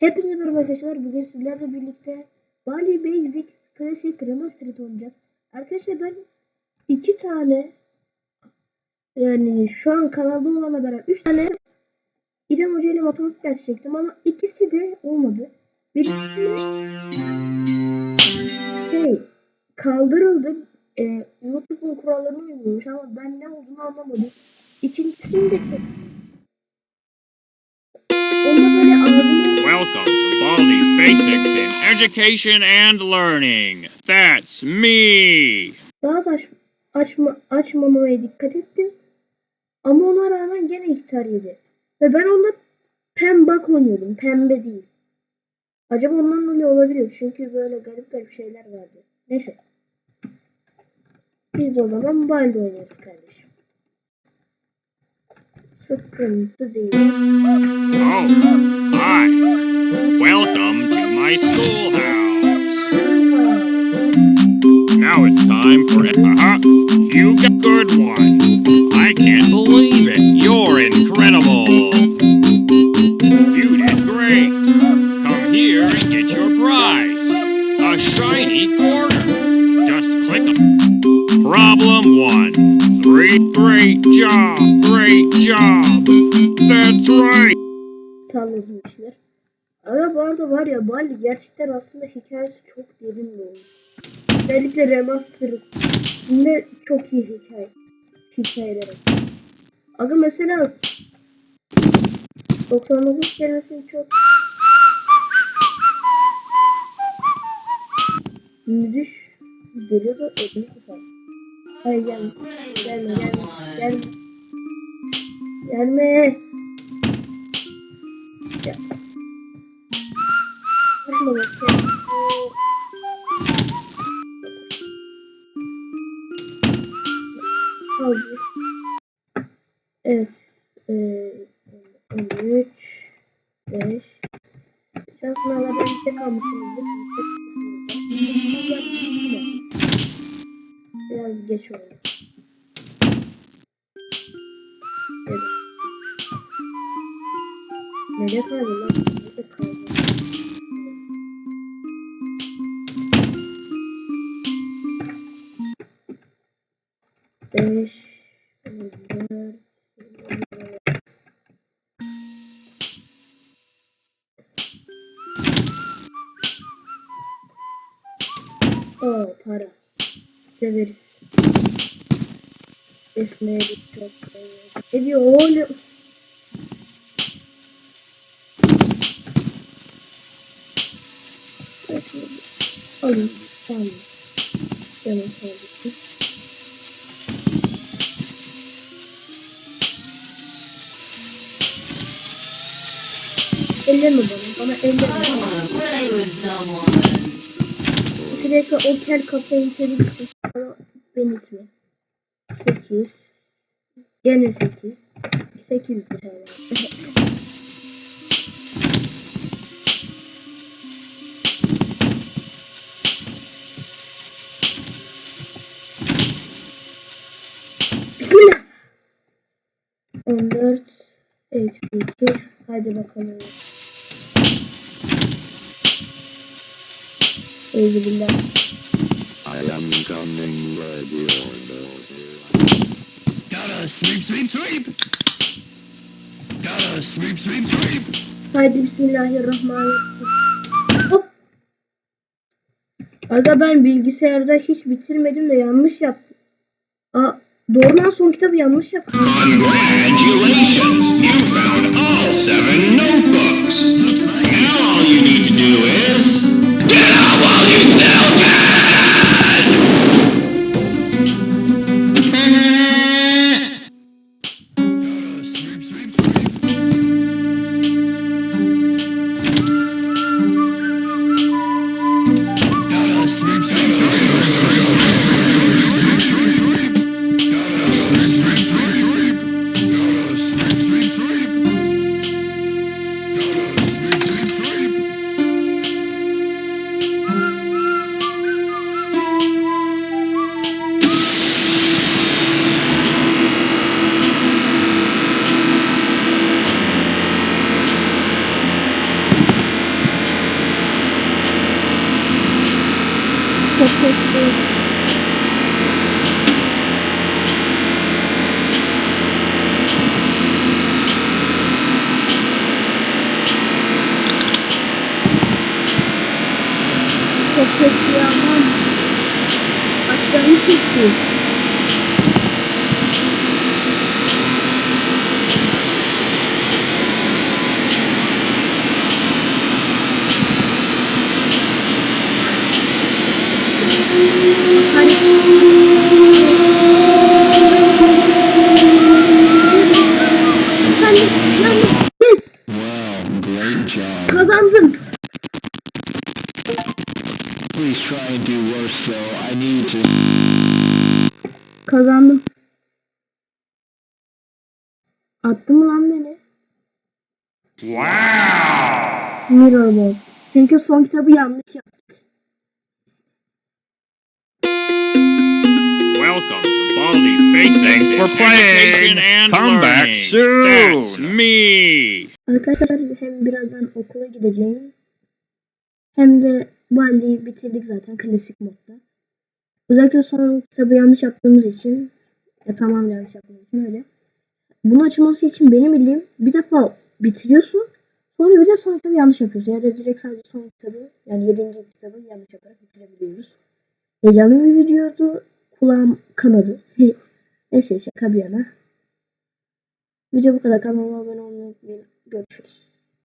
Hepinize merhaba arkadaşlar. Bugün sizlerle birlikte Bali Basics Classic Remastered oynayacağız. Arkadaşlar ben iki tane yani şu an kanalda olanla beraber üç tane İrem Hoca ile matematik dersi çektim ama ikisi de olmadı. Birisi şey kaldırıldı. Ee, YouTube'un kurallarına uymuyormuş ama ben ne olduğunu anlamadım. İkincisini de çektim. Welcome to Baldi's Basics in Education and Learning. That's me. Daha da aç, açma, açmamaya dikkat ettim. Ama ona rağmen gene ihtar yedi. Ve ben onda pembak oynuyordum. Pembe değil. Acaba ondan dolayı olabilir. Çünkü böyle garip garip şeyler vardı. Neyse. Biz de o zaman balde oynarız kardeşim. Oh, hi. Welcome to my schoolhouse. Now it's time for uh-huh. You got good one. I can't believe it. You're incredible. You did great. Come here and get your prize. A shiny quarter. Just click on Problem one. Three. Great job. Great job. That's right. Tanrım. Ama bu arada var ya Bali gerçekten aslında hikayesi çok derin bir oyun. Özellikle remaster'ında çok iyi hikaye. Hikayeleri. Aga mesela 99 kelimesini çok müthiş geliyordu ödünü tutar. Hayır gelme. Gelme gelme. Gelme. Gelme. Gel. Kaçma bak. Al bir. Evet. Ee, 13 5 Şans sınavlarda yüksek kalmışsınızdır. Yüksek geç oldu. Evet. Nereye kaldı lan? Nerede kaldı? Beş, dört, O para. Severiz. Esmeri çok severiz. Ne diyor oğlum? Alın. Tamam. Canım sevdik. Elleme bana. Bana elleme. Sürekli o kel kafayı iteliyorsun. Ama ben itme. 8. Gene 8. 8'dir herhalde. Bismillah. 14 eksi 2. Hadi bakalım. Eyvallah. I am coming ready. Gotta sweep, sweep, sweep. Gotta sweep, sweep, sweep. Haydi bismillahirrahmanirrahim. Hop. Aga ben bilgisayarda hiç bitirmedim de yanlış yaptım. Aa, doğru lan son kitabı yanlış yaptım. Congratulations! You found Çok sesli. Çok sesli aman. Hatta hiç sesli. Attı mı lan beni? Wow! Mirrorbot. Çünkü son kitabı yanlış yaptım. Welcome to Baldi's Basics for Education playing. and Come soon. That's me. Arkadaşlar hem birazdan okula gideceğim. Hem de Baldi'yi bitirdik zaten klasik modda. Özellikle son kitabı yanlış yaptığımız için ya tamam yanlış yaptığımız için öyle. Bunu açılması için benim bildiğim bir defa bitiriyorsun. Sonra bir de son kitabı yanlış yapıyorsun. Ya da direkt sadece son kitabı yani 7. kitabı yanlış yaparak bitirebiliyoruz. Heyecanlı bir videoydu. Kulağım kanadı. Neyse şaka bir yana. Video bu kadar. Kanalıma abone olmayı unutmayın. Görüşürüz.